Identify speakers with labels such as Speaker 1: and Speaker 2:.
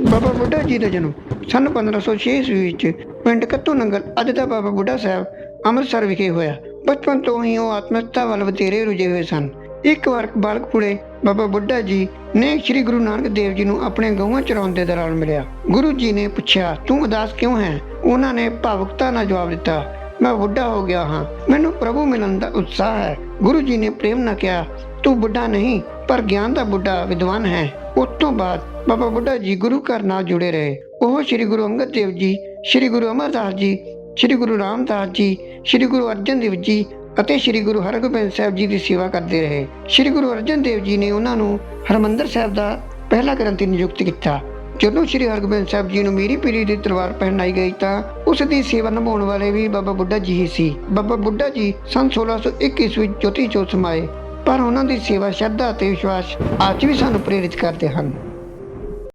Speaker 1: ਬਾਬਾ ਬੁੱਢਾ ਜੀ ਦਾ ਜਨਮ ਸਨ 1506 ਈਸਵੀ ਵਿੱਚ ਪਿੰਡ ਕੱਤੂ ਨੰਗਲ ਅੱਜ ਦਾ ਬਾਬਾ ਬੁੱਢਾ ਸਾਹਿਬ ਅੰਮ੍ਰਿਤਸਰ ਵਿਖੇ ਹੋਇਆ। ਬਚਪਨ ਤੋਂ ਹੀ ਉਹ ਆਤਮਿਕਤਾ ਵੱਲ ਵਧੇਰੇ ਰੁਝੇ ਹੋਏ ਸਨ। ਇੱਕ ਵਾਰ ਬਾਲਕ ਕੁੜੇ ਬਾਬਾ ਬੁੱਢਾ ਜੀ ਨੇ ਸ੍ਰੀ ਗੁਰੂ ਨਾਨਕ ਦੇਵ ਜੀ ਨੂੰ ਆਪਣੇ ਗਊਆਂ ਚਰਾਉਣ ਦੇ ਦੌਰਾਨ ਮਿਲਿਆ। ਗੁਰੂ ਜੀ ਨੇ ਪੁੱਛਿਆ, ਤੂੰ ਉਦਾਸ ਕਿਉਂ ਹੈ? ਉਹਨਾਂ ਨੇ ਭਾਵੁਕਤਾ ਨਾਲ ਜਵਾਬ ਦਿੱਤਾ ਮੈਂ ਬੁੱਢਾ ਹੋ ਗਿਆ ਹਾਂ। ਮੈਨੂੰ ਪ੍ਰਭੂ ਮਿਲਣ ਦਾ ਉਤਸ਼ਾਹ ਹੈ। ਗੁਰੂ ਜੀ ਨੇ ਪ੍ਰੇਮ ਨਾਲ ਕਿਹਾ, ਤੂੰ ਬੁੱਢਾ ਨਹੀਂ, ਪਰ ਗਿਆਨ ਦਾ ਬੁੱਢਾ ਵਿਦਵਾਨ ਹੈ। ਉਸ ਤੋਂ ਬਾਅਦ ਬਾਬਾ ਬੁੱਢਾ ਜੀ ਗੁਰੂ ਘਰ ਨਾਲ ਜੁੜੇ ਰਹੇ। ਉਹ ਸ੍ਰੀ ਗੁਰੂ ਅੰਗਦ ਦੇਵ ਜੀ, ਸ੍ਰੀ ਗੁਰੂ ਅਮਰਦਾਸ ਜੀ, ਸ੍ਰੀ ਗੁਰੂ ਰਾਮਦਾਸ ਜੀ, ਸ੍ਰੀ ਗੁਰੂ ਅਰਜਨ ਦੇਵ ਜੀ ਅਤੇ ਸ੍ਰੀ ਗੁਰੂ ਹਰਗੋਬਿੰਦ ਸਾਹਿਬ ਜੀ ਦੀ ਸੇਵਾ ਕਰਦੇ ਰਹੇ। ਸ੍ਰੀ ਗੁਰੂ ਅਰਜਨ ਦੇਵ ਜੀ ਨੇ ਉਹਨਾਂ ਨੂੰ ਹਰਮੰਦਰ ਸਾਹਿਬ ਦਾ ਪਹਿਲਾ ਗ੍ਰੰਥੀ ਨਿਯੁਕਤ ਕੀਤਾ। ਜਦੋਂ ਸ੍ਰੀ ਹਰਗੋਬਿੰਦ ਸਾਹਿਬ ਜੀ ਨੂੰ ਮੀਰੀ ਪੀਰੀ ਦੀ ਤਲਵਾਰ ਪਹਿਨਾਈ ਗਈ ਤਾਂ ਉਸ ਦੀ ਸੇਵਾ ਨਿਭਾਉਣ ਵਾਲੇ ਵੀ ਬਾਬਾ ਬੁੱਢਾ ਜੀ ਹੀ ਸੀ। ਬਾਬਾ ਬੁੱਢਾ ਜੀ ਸੰਨ 1601 ਈਸਵੀ ਜੋਤੀ ਜੋਤ ਸਮਾਏ। ਪਰ ਉਹਨਾਂ ਦੀ ਸੇਵਾ ਸ਼ਰਧਾ ਅਤੇ ਵਿਸ਼ਵਾਸ ਅੱਜ ਵੀ ਸਾਨੂੰ ਪ੍ਰੇਰਿਤ ਕਰਦੇ ਹਨ।